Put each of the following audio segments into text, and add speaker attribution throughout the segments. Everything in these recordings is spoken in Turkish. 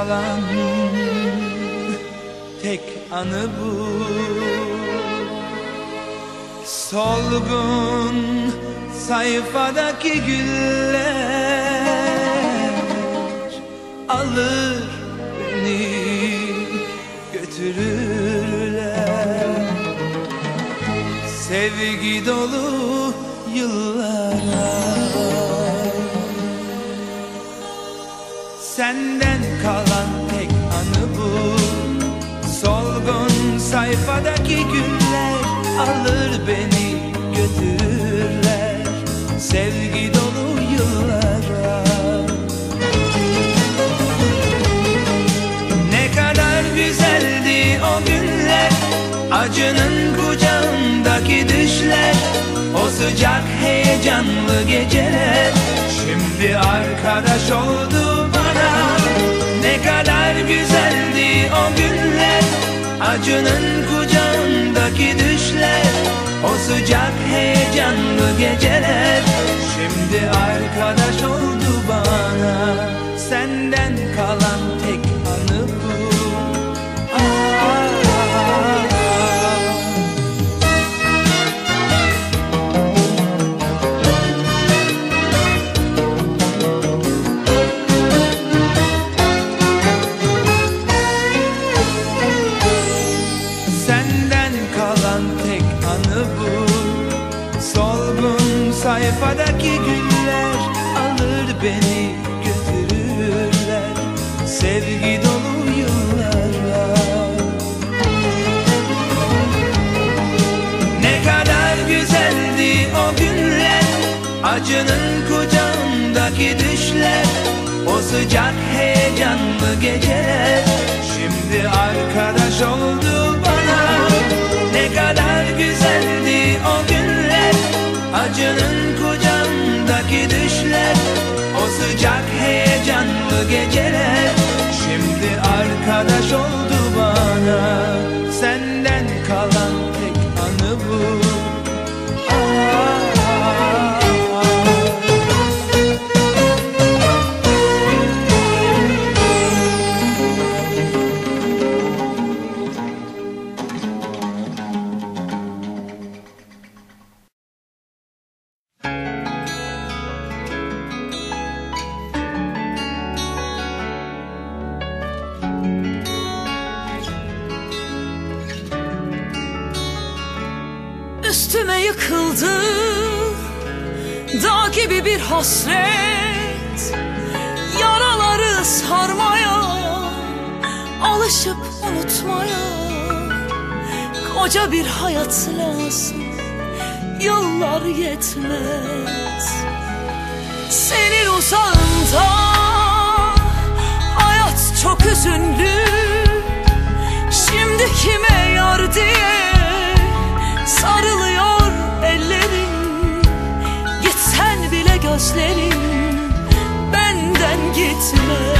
Speaker 1: kalan tek anı bu. Solgun sayfadaki güller Alır beni götürürler. Sevgi dolu yıllara Senden kalan tek anı bu. Solgun sayfadaki güller Alır beni götürürler. Sevgi dolu yıllara. Ne kadar güzeldi o günler. Acının kucağındaki düşler. O sıcak heyecanlı geceler. Şimdi arkadaş oldu bana Ne kadar güzeldi o günler. Acının kucağındaki düşler O sıcak heyecanlı geceler. Şimdi arkadaş oldu bana beni götürürler Sevgi dolu yıllara Ne kadar güzeldi o günler Acının kucağındaki düşler O sıcak heyecanlı geceler. Şimdi arkadaş oldu bana Ne kadar güzeldi o günler Acının kucağındaki düşler sıcak heyecanlı geceler. Şimdi arkadaş oldu
Speaker 2: yıkıldı. Dağ gibi bir hasret Yaraları sarmaya Alışıp unutmaya. Koca bir hayat lazım Yıllar yetmez. Senin uzağında Hayat çok üzünlü. Şimdi kime yar diye to.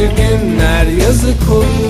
Speaker 3: sıkıcı günler yazık olur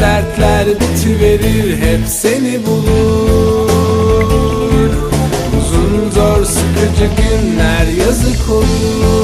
Speaker 3: dertler bitiverir hep seni bulur. Uzun zor sıkıcı günler yazık olur